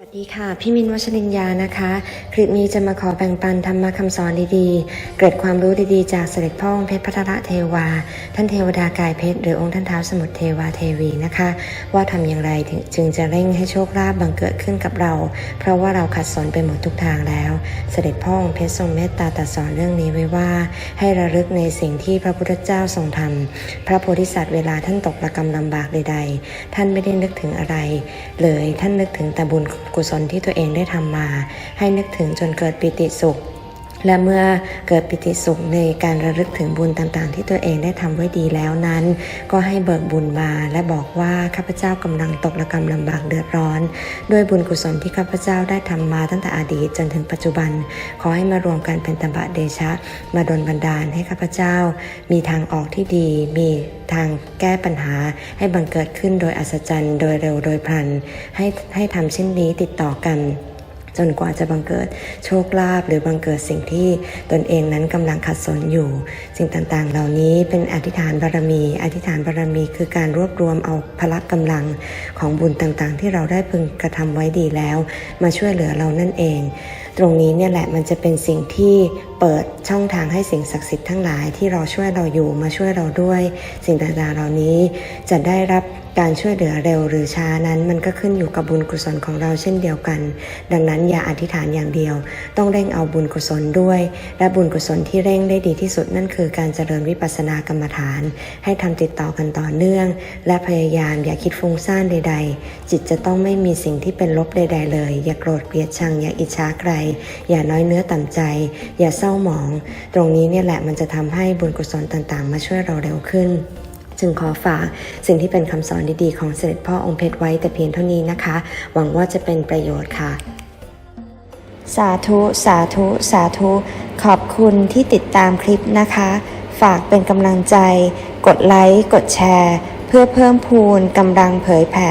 สวัสดีค่ะ พี่มินวัชรินยานะคะ คลิปนี้จะมาขอแบ่งปันธรรมะคำสอนดีๆ เกร็ดความรู้ดีๆ จากเสด็จพ่อองค์เพชรพัทระเทวา ท่านเทวดากายเพชรหรือองค์ท่านเท้าวสมุทรเทวาเทวีนะคะ ว่าทำอย่างไรถึงจึงจะเร่งให้โชคลาภบังเกิดขึ้นกับเรา เพราะว่าเราขัดสนไปหมดทุกทางแล้ว เสด็จพ่อองค์เพชรทรงเมตตาตรัสสอนเรื่องนี้ไว้ว่า ให้ระลึกในสิ่งที่พระพุทธเจ้าทรงทำพระโพธิสัตว์เวลาท่านตกระกำลำบากใด ๆ ท่านไม่ได้นึกถึงอะไร เลยท่านนึกถึงแต่บุญกุศลที่ตัวเองได้ทำมา ให้นึกถึงจนเกิดปิติสุข และเมื่อเกิดปิติสุขในการระลึกถึงบุญต่างๆ ที่ตัวเองได้ทำไว้ดีแล้วนั้น ก็ให้เบิกบุญมาและบอกว่าข้าพเจ้ากำลังตกระกำลำบากเดือดร้อน ด้วยบุญกุศลที่ข้าพเจ้าได้ทำมาตั้งแต่อดีตจนถึงปัจจุบัน ขอให้มารวมกันเป็นตบะเดชะ มาดลบันดาลให้ข้าพเจ้า มีทางออกที่ดี มีทางแก้ปัญหาให้บังเกิดขึ้นโดยอัศจรรย์ โดยเร็วโดยพลัน ให้ให้ทำเช่นนี้ติดต่อกัน จนกว่าจะบังเกิดโชคลาภหรือบังเกิดสิ่งที่ตนเองนั้นกำลังขัดสนอยู่ สิ่งต่างๆ เหล่านี้เป็นอธิษฐานบารมี อธิษฐานบารมีคือการรวบรวมเอาพละกำลังของบุญต่างๆ ที่เราได้พึงกระทำไว้ดีแล้ว มาช่วยเหลือเรานั่นเอง ตรงนี้เนี่ยแหละมันจะเป็นสิ่งที่เปิดช่องทางให้สิ่งศักดิ์สิทธิ์ทั้งหลายที่เราช่วยเราอยู่มาช่วยเราด้วย สิ่งต่างๆเหล่านี้จะได้รับการช่วยเหลือเร็วหรือช้านั้นมันก็ขึ้นอยู่กับบุญกุศลของเราเช่นเดียวกัน ดังนั้นอย่าอธิษฐานอย่างเดียว ต้องเร่งเอาบุญกุศลด้วย และบุญกุศลที่เร่งได้ดีที่สุดนั่นคือการเจริญวิปัสสนากรรมฐาน ให้ทำติดต่อกันต่อเนื่อง และพยายามอย่าคิดฟุ้งซ่านใด ๆ จิตจะต้องไม่มีสิ่งที่เป็นลบใด ๆ เลย อย่าโกรธเกลียดชังอย่าอิจฉาใครอย่าน้อยเนื้อต่ำใจ อย่าเศร้าหมอง ตรงนี้เนี่ยแหละมันจะทำให้บุญกุศลต่างๆ มาช่วยเราเร็วขึ้นจึงขอฝากสิ่งที่เป็นคำสอนดีๆ ของเสด็จพ่อองค์เพชรไว้แต่เพียงเท่านี้นะคะ หวังว่าจะเป็นประโยชน์ค่ะ สาธุ สาธุ สาธุ ขอบคุณที่ติดตามคลิปนะคะ ฝากเป็นกำลังใจ กดไลค์ กดแชร์ เพื่อเพิ่มพูนกำลังเผยแผ่